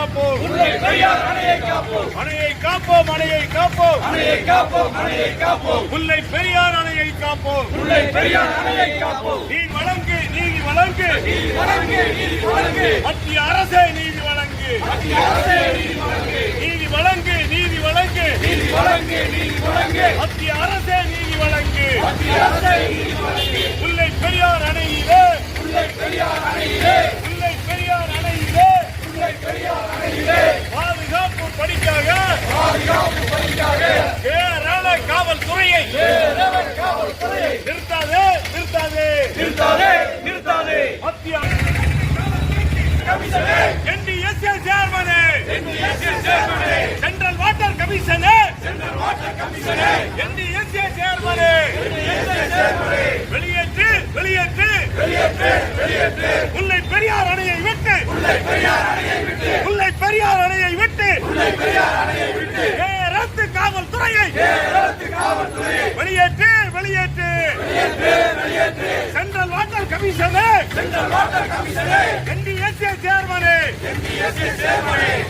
காப்போம். பெரியார் நீ வழங்கு நீதி வழங்கு. வழங்கு நீதி வழங்கு. மத்திய அரசே நீதி வழங்கு. மத்திய நீதி வழங்கு. நீதி வழங்கு நீதி வழங்கு. நீதி வழங்கு மத்திய அரசே நீதி வழங்கு. மத்திய பெரியார் அணையிலே. பெரியார் சென்ட்ரல் வாட்டர் கமிஷனே சென்ட்ரல் வாட்டர் கமிஷனே என்டிஎஸ்ஏ சேர்மனே என்டிஎஸ்ஏ சேர்மனே வெளியேற்று வெளியேற்று. வெளியேற்று வெளியேற்று. முல்லை பெரியார் அணையை விட்டு. முல்லை பெரியார் அணையை விட்டு. முல்லை பெரியார் அணையை விட்டு. முல்லை பெரியார் அணையை விட்டு. ரத்து காவல்துறையை. தேர்தல் காவல்துறையை. வெளியேற்று வெளியேற்று. வெளியேற்று வெளியேற்று. சென்ட்ரல் வாட்டர் கமிஷனே சென்ட்ரல் வாட்டர் கமிஷனே சேர்மனே.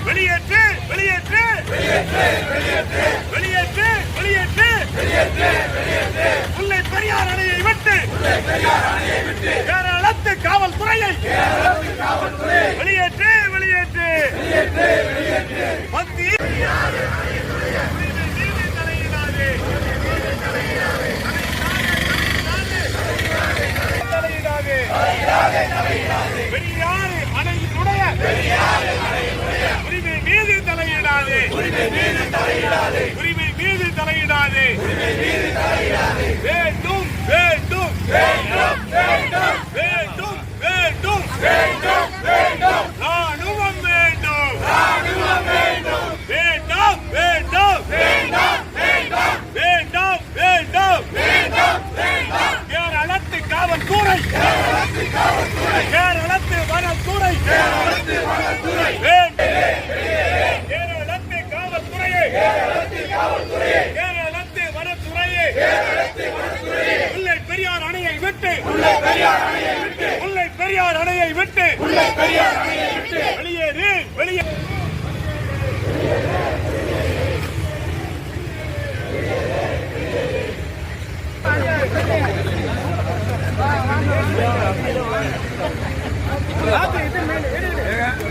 வெளியேற்று வெளியேற்று. வெளியேற்று வெளியேற்று. வெளியேற்று வெளியேற்று. வெளியேற்று கேரளத்து வனத்துறை. கேரளத்து வனத்துறை. கேரளத்து காவல்துறையை. கேரளத்து காவல்துறையை. கேரளத்து வனத்துறையை. கேரளத்து வனத்துறையை. முல்லை பெரியார் அணையை விட்டு. முல்லை பெரியார் அணையை விட்டு. முல்லை பெரியார் அணையை விட்டு. முல்லை பெரியார் அணையை விட்டு. வெளியேறு 拉进去，这边的，这边的。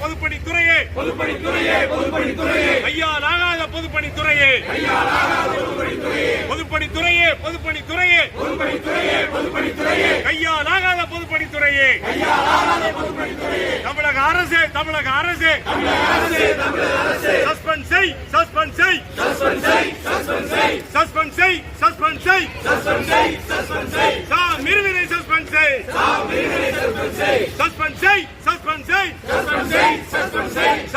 பொதுப்பணித்துறையே பொதுப்பணித்துறையே பொதுப்பணித்துறையே. கையால் ஆகாத பொதுப்பணித்துறையே. பொதுப்பணித்துறையே பொதுப்பணித்துறையே. பொதுப்பணித்துறையே பொதுப்பணித்துறையே. கையால் ஆகாத பொதுப்பணித்துறையே. தமிழக அரசு தமிழக அரசு. அரசே தமிழக அரசே. Suspend Suspend, say, suspend, say, suspend, say, suspend, say, suspend, say.